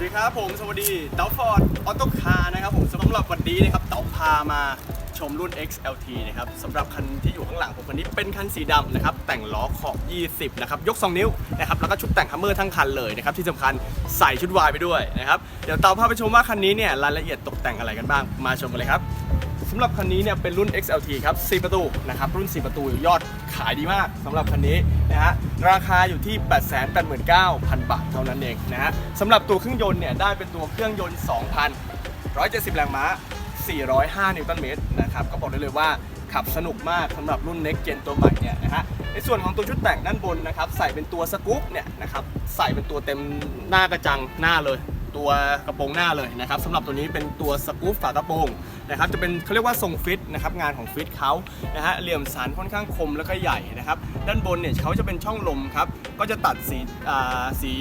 วัสดีครับผมสวัสดีเต๋าฟอร์ดออโต้คาร์นะครับผมสำหรับวันนี้นะครับเต๋าพามาชมรุ่น XLT นะครับสำหรับคันที่อยู่ข้างหลังผมคันนี้เป็นคันสีดำนะครับแต่งล้อขอบ 20 นะครับ ยก 2 นิ้วนะครับแล้วก็ชุดแต่งฮัมเมอร์ทั้งคันเลยนะครับที่สำคัญใส่ชุดวายไปด้วยนะครับ เดี๋ยวเต๋าพาไปชมว่าคันนี้เนี่ยรายละเอียดตกแต่งอะไรกันบ้างมาชมกันเลยครับ สำหรับคันนี้เนี่ยเป็นรุ่น XLT ครับ 4 ประตูนะครับ รุ่น 4 ประตูยอดขายดีมากสำหรับคันนี้นะฮะ ราคาอยู่ที่ 889,000 บาทเท่านั้นเองนะฮะสำหรับตัวเครื่องยนต์เนี่ยได้เป็นตัวเครื่องยนต์ 2,170 แรงม้า 405 นิวตันเมตรนะครับ ก็บอกได้เลยว่าขับสนุกมากสำหรับรุ่น Next Gen ตัวใหม่เนี่ยนะฮะในส่วนของตัวชุดแต่งด้านบนนะครับ ใส่เป็นตัวสกู๊ปเนี่ยนะครับ ใส่เป็นตัวเต็มหน้ากระจังหน้าเลย ตัวกระโปรงหน้าเลยนะครับสำหรับตัวนี้เป็นตัวสกู๊ปฝากระโปรงนะครับจะเป็นเขาเรียกว่าทรงฟิตนะครับงานของฟิตเขานะฮะเหลี่ยมสันค่อนข้างคมแล้วก็ใหญ่นะครับด้านบนเนี่ยเขาจะเป็นช่องลมครับก็จะตัดสีอ่าสี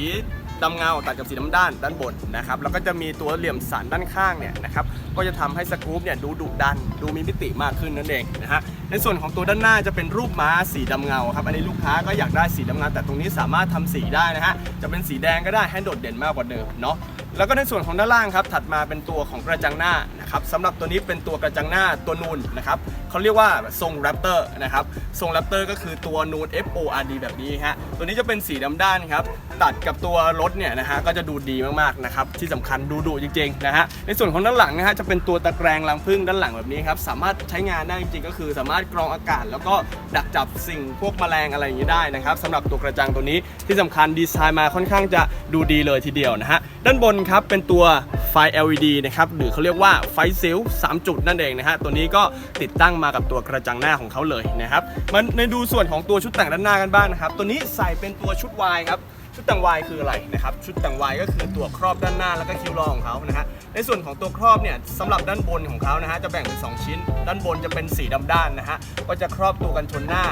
ดำเงาตัดกับสีดำด้านด้านบนนะครับแล้วก็จะมีตัวเหลี่ยมสันด้านข้างเนี่ยนะครับก็จะทำให้สกู๊ปเนี่ยดูดุดันดูมีมิติมากขึ้นนั่นเองนะฮะในส่วนของตัวด้านหน้าจะเป็นรูปม้าสีดำเงาครับอันนี้ลูกค้าก็อยากได้สีดำเงาแต่ตรงนี้สามารถทำสีได้นะฮะจะเป็นสีแดงก็ได้ให้โดดเด่นมากกว่าเดิมเนาะ แล้วก็ในส่วนของด้านล่างครับถัดมาเป็นตัวของกระจังหน้า นะครับสำหรับตัวนี้เป็นตัวกระจังหน้าตัวนูนนะครับเขาเรียกว่าทรงแรปเตอร์นะครับทรงแรปเตอร์ก็คือตัวนูน F O R D แบบนี้ฮะตัวนี้จะเป็นสีดำด้านครับตัดกับตัวรถเนี่ยนะฮะก็จะดูดีมากๆนะครับที่สำคัญดูดุจริงๆนะฮะในส่วนของด้านหลังนะฮะจะเป็นตัวตะแกรงรังผึ้งด้านหลังแบบนี้ครับสามารถใช้งานได้จริงๆก็คือสามารถกรองอากาศ แล้วก็ดักจับสิ่งพวกแมลงอะไรอย่างนี้ได้นะครับสำหรับตัวกระจังตัวนี้ที่สำคัญดีไซน์มาค่อนข้างจะดูดีเลยทีเดียวนะฮะด้านบนครับเป็นตัวไฟ LED นะครับหรือเขาเรียกว่าไฟซิล3จุดนั่นเองนะฮะตัวนี้ก็ติดตั้งมากับตัวกระจังหน้าของเขาเลยนะครับมันในดูส่วนของตัวชุดแต่งด้านหน้ากันบ้างนะครับตัวนี้ใส่เป็นตัวชุดวายครับชุดแต่งวายคืออะไรนะครับชุดแต่งวายก็คือตัวครอบด้านหน้าแล้วก็คิ้วรองของเขานะฮะในส่วนของตัวครอบเนี่ยสำหรับด้านบนของเขานะฮะจะแบ่งเป็น 2 ชิ้น ด้านบนจะเป็นสีดำด้านนะฮะก็จะครอบตัวกันชนหน้า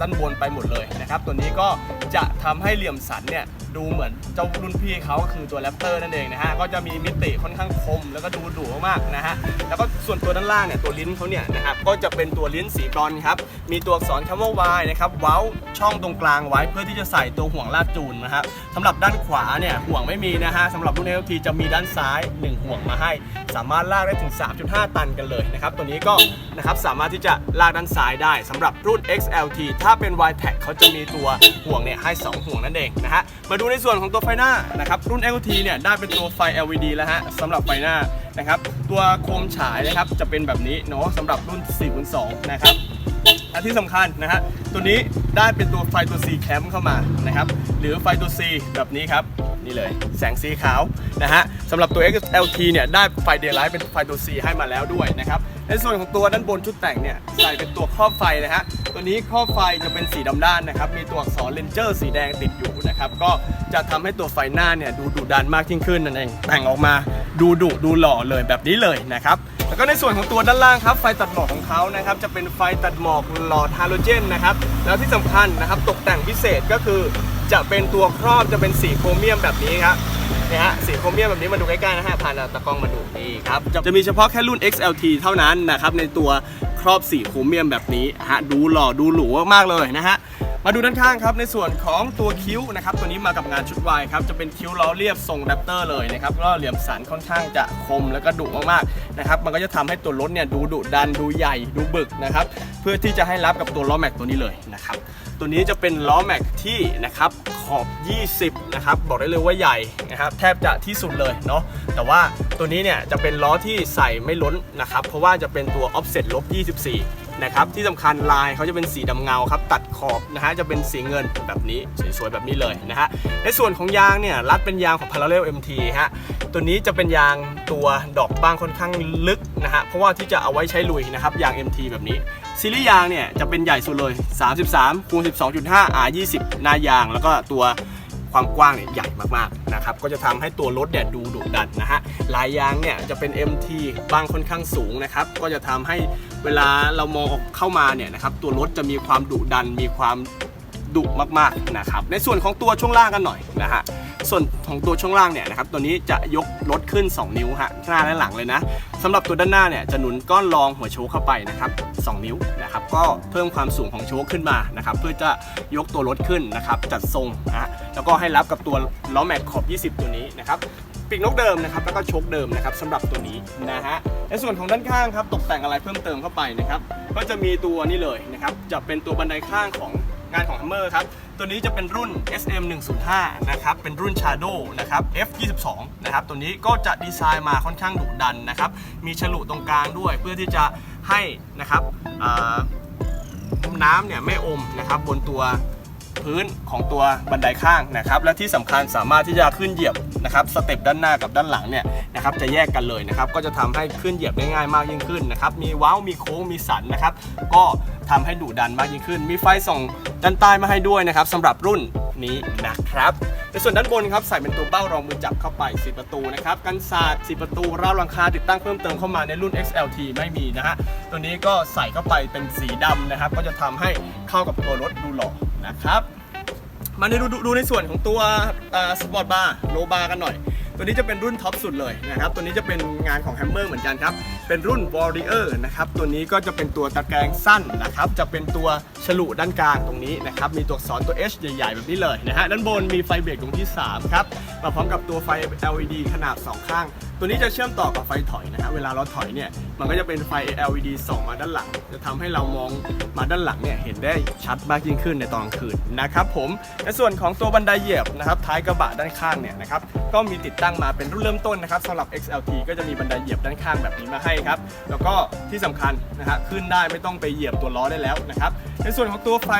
ด้านบนไปหมดเลยนะครับตัวนี้ก็จะทำให้เหลี่ยมสันเนี่ย ดูเหมือนเจ้ารุ่นพี่เขาก็คือตัวแรปเตอร์นั่นเองนะฮะก็จะมีมิติค่อนข้างคม แล้วก็ดูดุมากๆนะฮะแล้วก็ส่วนตัวด้านล่างเนี่ยตัวลิ้นเขาเนี่ยนะครับก็จะเป็นตัวลิ้นสีบรอนครับมีตัวอักษรคำว่า Y นะครับเว้าช่องตรงกลางไว้เพื่อที่จะใส่ตัวห่วงลาดจูนนะครับสำหรับด้านขวาเนี่ยห่วงไม่มีนะฮะสำหรับรุ่น LT จะมีด้านซ้าย 1 ห่วงมาให้ สามารถลากได้ถึง 3.5 ตันกันเลยนะครับตัวนี้ก็นะครับสามารถที่จะลากด้านซ้ายได้สำหรับรุ่น XLT ถ้าเป็น y t e c เขาจะมีตัวห่วงเนี่ยให้ 2 ห่วงนั่นเองนะฮะมาดูในส่วนของตัวไฟหน้านะครับรุ่น LT เนี่ยได้เป็นตัวไฟ LED แล้วฮะสำหรับไฟหน้านะครับตัวโคมฉายนะครับจะเป็นแบบนี้เนาะสำหรับรุ่น4.2นะครับและที่สำคัญนะฮะตัวนี้ได้เป็นตัวไฟตัว C แคมเข้ามานะครับหรือไฟตัว C แบบนี้ครับนี่เลยแสงสีขาวนะฮะสำหรับตัว XLT เนี่ยได้ไฟเดย์ไลท์เป็นไฟตัว C ให้มาแล้วด้วยนะครับ ในส่วนของตัวด้านบนชุดแต่งเนี่ยใส่เป็นตัวครอบไฟนะฮะตัวนี้ครอบไฟจะเป็นสีดำด้านนะครับมีตัวอักษรเลนเจอร์สีแดงติดอยู่นะครับก็จะทำให้ตัวไฟหน้าเนี่ยดูดุดันมากยิ่งขึ้นนั่นเองแต่งออกมาดูดุดูหล่อเลยแบบนี้เลยนะครับแล้วก็ในส่วนของตัวด้านล่างครับไฟตัดหมอกของเขานะครับจะเป็นไฟตัดหมอกหลอดฮาโลเจนนะครับแล้วที่สำคัญนะครับตกแต่งพิเศษก็คือ จะเป็นตัวครอบจะเป็นสีโครเมียมแบบนี้ครับนะฮะสีโครเมียมแบบนี้มาดูใกล้ๆนะฮะผ่านตะกล้องมาดูนี่ครับจะจะมีเฉพาะแค่รุ่น XLT เท่านั้นนะครับในตัวครอบสีโครเมียมแบบนี้ฮะดูหล่อดูหรูมากๆเลยนะฮะ มาดูด้านข้างครับในส่วนของตัวคิ้วนะครับตัวนี้มากับงานชุดวายครับจะเป็นคิ้วล้อเรียบทรงแรปเตอร์เลยนะครับก็เหลี่ยมสันค่อนข้างจะคมแล้วก็ดุมากๆนะครับมันก็จะทำให้ตัวรถเนี่ยดูดุดันดูใหญ่ดูบึกนะครับเพื่อที่จะให้รับกับตัวล้อแม็กตัวนี้เลยนะครับตัวนี้จะเป็นล้อแม็กที่นะครับขอบ 20 นะครับ บอกได้เลยว่าใหญ่นะครับ แทบจะที่สุดเลยเนาะ แต่ว่าตัวนี้เนี่ยจะเป็นล้อที่ใส่ไม่ล้นนะครับ เพราะว่าจะเป็นตัว offset ลบ 24 นะครับที่สำคัญลายเขาจะเป็นสีดำเงาครับตัดขอบนะฮะจะเป็นสีเงินแบบนี้สวยๆแบบนี้เลยนะฮะในส่วนของยางเนี่ยรัดเป็นยางของ Parallel MT ฮะตัวนี้จะเป็นยางตัวดอกบางค่อนข้างลึกนะฮะเพราะว่าที่จะเอาไว้ใช้ลุยนะครับยาง MT แบบนี้ซีรีส์ยางเนี่ยจะเป็นใหญ่สุดเลย 33คูณ12.5 R 20 หน้ายางแล้วก็ตัว ความกว้างเนี่ยใหญ่มากๆนะครับก็จะทำให้ตัวรถเนี่ยดูดุดันนะฮะลายยางเนี่ยจะเป็น MT บางค่อนข้างสูงนะครับก็จะทำให้เวลาเรามองเข้ามาเนี่ยนะครับตัวรถจะมีความดุดันมีความดุมากๆนะครับในส่วนของตัวช่วงล่างกันหน่อยนะฮะ ส่วนของตัวช่วงล่างเนี่ยนะครับตัวนี้จะยกรถขึ้น 2 นิ้วฮะหน้าและหลังเลยนะสำหรับตัวด้านหน้าเนี่ยจะหนุนก้อนรองหัวโชคเข้าไปนะครับ2นิ้วนะครับก็เพิ่มความสูงของโชคขึ้นมานะครับเพื่อจะยกตัวรถขึ้นนะครับจัดทรงนะฮะแล้วก็ให้รับกับตัวล้อแม็กขอบ 20 ตัวนี้นะครับปีกนกเดิมนะครับแล้วก็โชคเดิมนะครับสำหรับตัวนี้นะฮะในส่วนของด้านข้างครับตกแต่งอะไรเพิ่มเติมเข้าไปนะครับก็จะมีตัวนี้เลยนะครับจะเป็นตัวบันไดข้างของ งานของ Hammer ครับ ตัวนี้จะเป็นรุ่น SM 105นะครับ เป็นรุ่น Shadow นะครับ F 22นะครับ ตัวนี้ก็จะดีไซน์มาค่อนข้างดุดันนะครับ มีฉลุตรงกลางด้วยเพื่อที่จะให้นะครับน้ำเนี่ยไม่อมนะครับบนตัว พื้นของตัวบันไดข้างนะครับ และที่สำคัญสามารถที่จะขึ้นเหยียบนะครับสเต็ปด้านหน้ากับด้านหลังเนี่ยนะครับจะแยกกันเลยนะครับก็จะทำให้ขึ้นเหยียบได้ง่ายมากยิ่งขึ้นนะครับมีว้ามีโค้งมีสันนะครับก็ทำให้ดุดันมากยิ่งขึ้น มีไฟส่องด้านใต้มาให้ด้วยนะครับสำหรับรุ่นนี้นะครับในส่วนด้านบนครับใส่เป็นตัวเบ้ารองมือจับเข้าไป4ประตูนะครับกันศาสตร์4ประตูราวหลังคาติดตั้งเพิ่มเติมเข้ามาในรุ่น XLT ไม่มีนะฮะตัวนี้ก็ใส่เข้าไปเป็นสีดำนะครับ ก็จะทำให้เข้ากับตัวรถดูหล่อ นะครับ มาในดูดูในส่วนของตัวสปอร์ตบาร์โลบาร์กันหน่อย ตัวนี้จะเป็นรุ่นท็อปสุดเลยนะครับ ตัวนี้จะเป็นงานของ Hammer เหมือนกันครับ เป็นรุ่น Warrior นะครับ ตัวนี้ก็จะเป็นตัวตะแกรงสั้นนะครับ จะเป็นตัวฉลุด้านกลางตรงนี้นะครับ มีตัวอักษรตัว H ใหญ่ๆแบบนี้เลยนะฮะ ด้านบนมีไฟเบรกตรงที่ 3 ครับ มาพร้อมกับตัวไฟ LED ขนาด 2 ข้าง ตัวนี้จะเชื่อมต่อกับไฟถอยนะฮะ เวลาเราถอยเนี่ยมันก็จะเป็นไฟ LED ส่องมาด้านหลัง จะทำให้เรามองมาด้านหลังเนี่ยเห็นได้ชัดมากยิ่งขึ้นในตอนกลางคืนนะครับผมในส่วนของตัวบันไดเหยียบนะครับท้ายกระบะด้านข้างเนี่ยนะครับก็มีติดตั้งมาเป็นรุ่นเริ่มต้นนะครับสำหรับ XLT ก็จะมีบันไดเหยียบด้านข้างแบบนี้มาให้ครับแล้วก็ที่สำคัญนะฮะขึ้นได้ไม่ต้องไปเหยียบตัวล้อได้แล้วนะครับในส่วนของตัวไฟ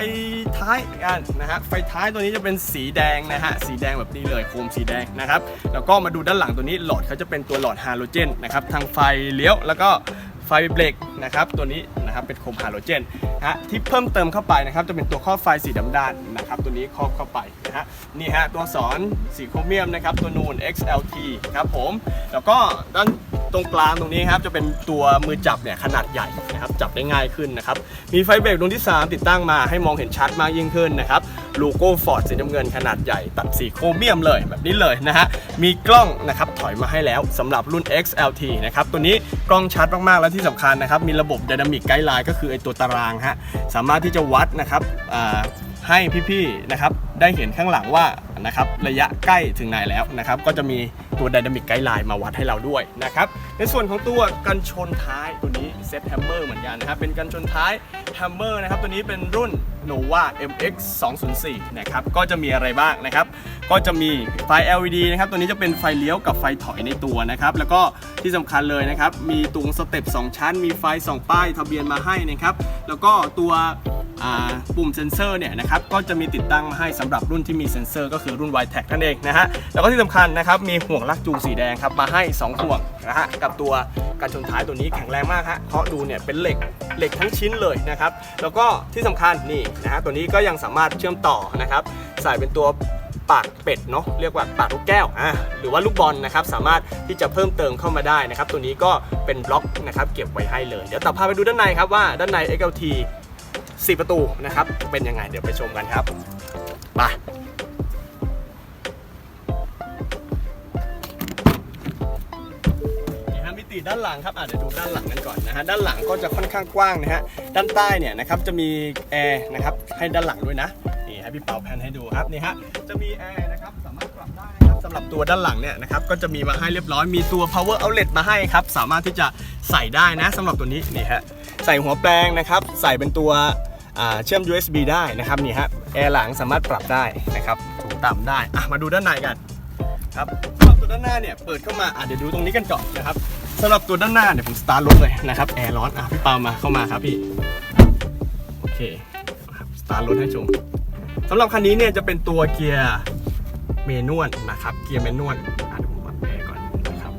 ท้ายกันนะฮะไฟท้ายตัวนี้จะเป็นสีแดงนะฮะสีแดงแบบนี้เลยโคมสีแดงนะครับแล้วก็มาดูด้านหลังตัวนี้หลอดเขาจะเป็นตัวหลอดฮาโลเจนนะครับทางไฟเลี้ยวแล้วก็ ไฟเบรกนะครับตัวนี้นะครับเป็นโคมฮาโลเจนนะฮะที่เพิ่มเติมเข้าไปนะครับจะเป็นตัวครอบไฟสีดำด้านนะครับตัวนี้ครอบเข้าไปนะฮะนี่ฮะตัวสอนสีโครเมียมนะครับตัวนูน XLT ครับผมแล้วก็ด้านตรงกลางตรงนี้ครับจะเป็นตัวมือจับเนี่ยขนาดใหญ่ นะครับจับได้ง่ายขึ้นนะครับมีไฟเบรกดวงที่ 3 ติดตั้งมาให้มองเห็นชัดมากยิ่งขึ้นนะครับโลโก้ฟอร์ดสีน้ำเงินขนาดใหญ่ตัดสีโครเมียมเลยแบบนี้เลยนะฮะมีกล้องนะครับถอยมาให้แล้วสำหรับรุ่น XLT นะครับตัวนี้กล้องชัดมากๆ และที่สำคัญนะครับมีระบบ Dynamic Guideline ก็คือไอตัวตารางฮะสามารถที่จะวัดนะครับให้พี่ๆนะครับได้เห็นข้างหลังว่านะครับระยะใกล้ถึงไหนแล้วนะครับก็จะมี ตัว Dynamic Guideline มาวัดให้เราด้วยนะครับ ในส่วนของตัวกันชนท้ายตัวนี้เซตแฮมเมอร์เหมือนกันนะครับ เป็นกันชนท้ายแฮมเมอร์นะครับ ตัวนี้เป็นรุ่น Nova MX 204นะครับ ก็จะมีอะไรบ้างนะครับ ก็จะมีไฟ LED นะครับ ตัวนี้จะเป็นไฟเลี้ยวกับไฟถอยในตัวนะครับ แล้วก็ที่สำคัญเลยนะครับ มีตรงสเต็ป2ชั้น มีไฟสองป้ายทะเบียนมาให้นะครับ แล้วก็ตัว ปุ่มเซ็นเซอร์เนี่ยนะครับก็จะมีติดตั้งมาให้สำหรับรุ่นที่มีเซ็นเซอร์ก็คือรุ่น y t e c นั่นเองนะฮะแล้วก็ที่สำคัญนะครับมีห่วงลากจูงสีแดงครับมาให้ 2 ห่วงนะฮะกับตัวการชนท้ายตัวนี้แข็งแรงมากฮะเพราะดูเนี่ยเป็นเหล็กเหล็กทั้งชิ้นเลยนะครับแล้วก็ที่สำคัญนี่นะฮะตัวนี้ก็ยังสามารถเชื่อมต่อนะครับใส่เป็นตัวปากเป็ดเนาะเรียกว่าปากลูกแก้วอะหรือว่าลูกบอลนะครับสามารถที่จะเพิ่มเติมเข้ามาได้นะครับตัวนี้ก็เป็นบล็อกนะครับเก็บไว้ให้เลย เดี๋ยวต่อพาไปดูด้านในครับว่าด้านใน XLT 4 ประตูนะครับเป็นยังไงเดี๋ยวไปชมกันครับไปนี่ฮะมิติด้านหลังครับอะเดี๋ยวดูด้านหลังกันก่อนนะฮะด้านหลังก็จะค่อนข้างกว้างนะฮะด้านใต้เนี่ยนะครับจะมีแอร์นะครับให้ด้านหลังด้วยนะนี่ให้พี่เป่าแพนให้ดูครับนี่ฮะจะมีแอร์นะครับสามารถปรับได้นะครับสำหรับตัวด้านหลังเนี่ยนะครับก็จะมีมาให้เรียบร้อยมีตัว power outlet มาให้ครับสามารถที่จะใส่ได้นะสำหรับตัวนี้นี่ฮะใส่หัวแปลงนะครับใส่เป็นตัว เชื่อม USB ได้นะครับนี่ฮะแอร์หลังสามารถปรับได้นะครับสูงต่ำได้อะมาดูด้านในกันครับสำหรับตัวด้านหน้าเนี่ยเปิดเข้ามาอะเดี๋ยวดูตรงนี้กันก่อนนะครับสำหรับตัวด้านหน้าเนี่ยผมสตาร์ทรถเลยนะครับแอร์ร้อนอะพี่เปามาเข้ามาครับพี่โอเคสตาร์ทรถให้ชมสำหรับคันนี้เนี่ยจะเป็นตัวเกียร์เมนวลนะครับเกียร์เมนวลอะเดี๋ยวผมปรับแอร์ก่อนนะครับ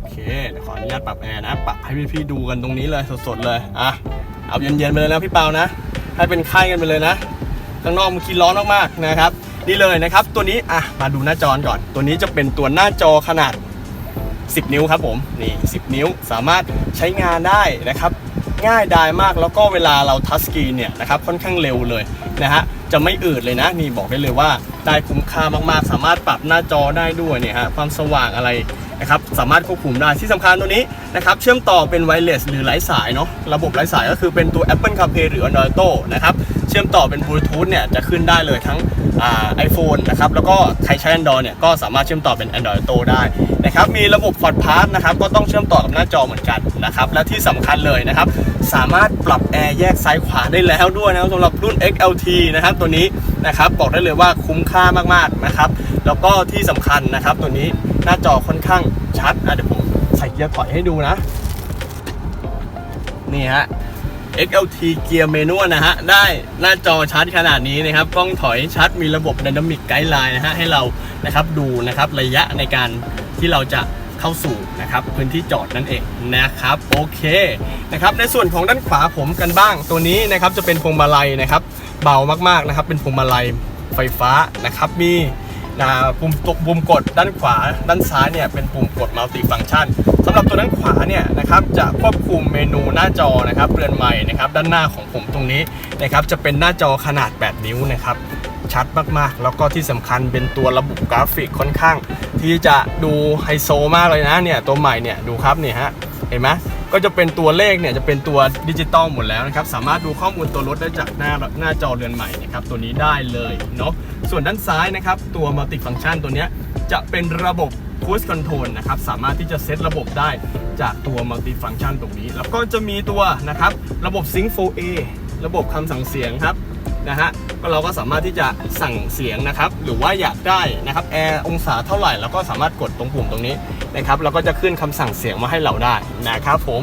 โอเคเดี๋ยวขออนุญาตปรับแอร์นะปรับให้พี่ๆดูกันตรงนี้เลยสดๆเลยอะ เอาเย็นๆไปเลยนะพี่เปานะ ให้เป็นไข้กันไปเลยนะ ข้างนอกมันคิดร้อนมากๆนะครับ นี่เลยนะครับ ตัวนี้อะมาดูหน้าจอก่อน ตัวนี้จะเป็นตัวหน้าจอขนาด 10 นิ้วครับผมนี่ 10 นิ้วสามารถใช้งานได้นะครับ ง่ายดายมากแล้วก็เวลาเราทัชสกรีนเนี่ยนะครับค่อนข้างเร็วเลยนะฮะจะไม่อืดเลยนะ นี่บอกได้เลยว่าได้คุ้มค่ามากๆ สามารถปรับหน้าจอได้ด้วยเนี่ยฮะความสว่างอะไร นะครับสามารถควบคุมได้ที่สำคัญตัวนี้นะครับเชื่อมต่อเป็นไวเลสหรือไร้สายเนาะระบบไร้สายก็คือเป็นตัว Apple CarPlay หรือ Android Auto นะครับเชื่อมต่อเป็นบลูทูธเนี่ยจะขึ้นได้เลยทั้งไอ่า iPhone นะครับแล้วก็ใครใช้ Android เนี่ยก็สามารถเชื่อมต่อเป็น Android Auto ได้นะครับมีระบบ f o r d Pass นะครับก็ต้องเชื่อมต่อกับหน้าจอเหมือนกันนะครับและที่สำคัญเลยนะครับสามารถปรับแอร์แยกซ้ายขวาได้แล้วด้วยนะครับสำหรับรุ่น XLT นะครับตัวนี้นะครับบอกได้เลยว่าคุ้มค่ามากๆนะครับแล้วก็ที่สำคัญนะครับตัวนี้ หน้าจอค่อนข้างชัดอะเดี๋ยวผมใส่เกียร์ถอยให้ดูนะ นี่ฮะ XLT เกียร์เมนูนะฮะ ได้หน้าจอชัดขนาดนี้นะครับกล้องถอยชัดมีระบบ Dynamic Guideline นะฮะ ให้เรานะครับดูนะครับระยะในการที่เราจะเข้าสู่นะครับพื้นที่จอดนั่นเองนะครับโอเคนะครับในส่วนของด้านขวาผมกันบ้างตัวนี้นะครับจะเป็นพวงมาลัยนะครับ เบามากๆนะครับ เป็นพวงมาลัยไฟฟ้านะครับมี นะปุ่มตกปุ่มกดด้านขวา ด้านซ้ายเนี่ยเป็นปุ่มกดมัลติฟัง c t ชันสำหรับตัวด้านขวาเนี่ยนะครับจะควบคุมเมนูหน้าจอนะครับเรือนใหม่นะครับด้านหน้าของผมตรงนี้นะครับจะเป็นหน้าจอขนาด 8 นิ้วนะครับชัดมากๆ แล้วก็ที่สำคัญเป็นตัวระบบกราฟิกค่อนข้าง ที่จะดูไฮโซมากเลยนะเนี่ยตัวใหม่เนี่ยดูครับเนี่ยฮะเห็นไหม ก็จะเป็นตัวเลขเนี่ยจะเป็นตัวดิจิตอลหมดแล้วนะครับ สามารถดูข้อมูลตัวรถได้จากหน้าหน้าจอเรือนใหม่นะครับตัวนี้ได้เลยเนาะส่วนด้านซ้ายนะครับ ตัวมัลติฟังชันตัวเนี้ยจะเป็นระบบคูสคอนโทรลนะครับสามารถที่จะเซตระบบได้จากตัวมัลติฟังชันตรงนี้ แล้วก็จะมีตัวนะครับระบบ Sync 4A ระบบคำสั่งเสียงครับ นะฮะก็เราก็สามารถที่จะสั่งเสียงนะครับ หรือว่าอยากได้นะครับแอร์องศาเท่าไหร่เราก็สามารถกดตรงปุ่มตรงนี้นะครับแล้วก็จะขึ้นคำสั่งเสียงมาให้เราได้นะครับผม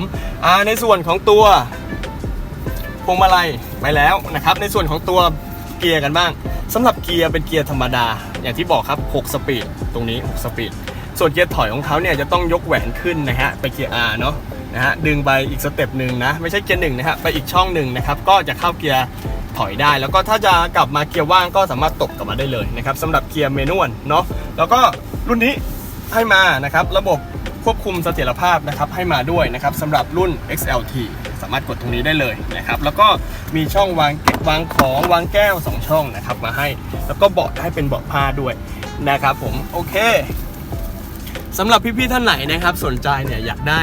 ในส่วนของตัวพวงมาลัยไปแล้วนะครับ ในส่วนของตัวเกียร์กันบ้างสำหรับเกียร์เป็นเกียร์ธรรมดา อย่างที่บอกครับ 6 สปีดตรงนี้ 6 สปีดส่วนเกียร์ถอยของเขาเนี่ยจะต้องยกแหวนขึ้นนะฮะไปเกียร์ R เนาะนะฮะดึงไปอีกสเต็ปหนึ่งนะ ไม่ใช่เกียร์หนึ่งนะฮะไปอีกช่องหนึ่งนะครับ ก็จะเข้าเกียร์ ถอยได้ แล้วก็ถ้าจะกลับมาเกียร์ว่างก็สามารถตบกลับมาได้เลยนะครับสำหรับเกียร์เมนวลเนาะแล้วก็รุ่นนี้ให้มานะครับระบบควบคุมเสถียรภาพนะครับให้มาด้วยนะครับสำหรับรุ่น XLT สามารถกดตรงนี้ได้เลยนะครับ แล้วก็มีช่องวางเก็บวางของวางแก้ว 2 ช่องนะครับมาให้ แล้วก็เบาะให้เป็นเบาะผ้าด้วยนะครับผมโอเคสำหรับพี่ๆท่านไหนนะครับสนใจเนี่ยอยากได้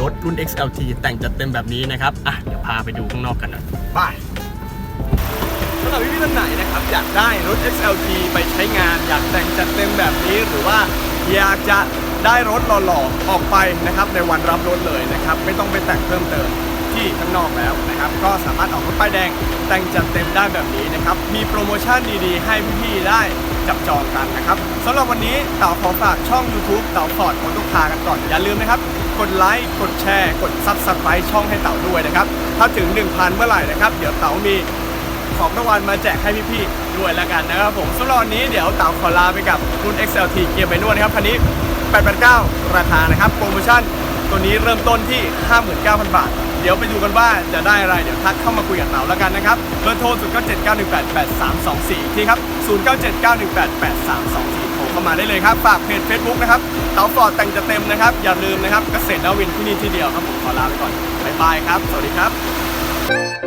รถรุ่น XLT แต่งจัดเต็มแบบนี้นะครับอะเดี๋ยวพาไปดูข้างนอกกันหนะไป กับพี่ๆท่านไหนนะครับอยากได้รถ XLT ไปใช้งาน อยากแต่งจัดเต็มแบบนี้หรือว่าอยากจะได้รถหล่อๆออกไปนะครับในวันรับรถเลยนะครับไม่ต้องไปแต่งเพิ่มเติมที่ข้างนอกแล้วนะครับก็สามารถออกรถป้ายแดงแต่งจัดเต็มได้แบบนี้นะครับมีโปรโมชั่นดีๆ ให้พี่ๆได้จับจองกันนะครับสำหรับวันนี้เต่าขอฝากช่อง YouTube เต่าฟอร์ดออโต้คากันก่อน อย่าลืมนะครับ กดไลค์กดแชร์ กดซับสไครต์ช่องให้เต่าด้วยนะครับ ถ้าถึง 1,000 เมื่อไหร่นะครับ เดี๋ยวเต่ามี ของรางวัลมาแจกให้พี่ๆด้วยแล้วกันนะครับผมสำหรับวันนี้เดี๋ยวเต่าขอลาไปกับรุ่น XLT เกียร์ไปนวดนะครับคันนี้ 889 ราคานะครับ โปรโมชั่นตัวนี้เริ่มต้นที่ 59,000 บาท เดี๋ยวไปดูกันว่าจะได้อะไร เดี๋ยวทักเข้ามาคุยกับเต๋าแล้วกันนะครับเบอร์โทร 0 9 7 9 1 8 8 3 2 4 ที่ครับ 0 9 7 9 1 8 8 3 2 4โทรเข้ามาได้เลยครับฝากเพจ Facebook นะครับเต๋าฟอร์ดแต่งจะเต็มนะครับ อย่าลืมนะครับเกษตรนวินที่นี่ที่เดียวครับผมขอลาไปก่อนบ๊ายบายครับ สวัสดีครับ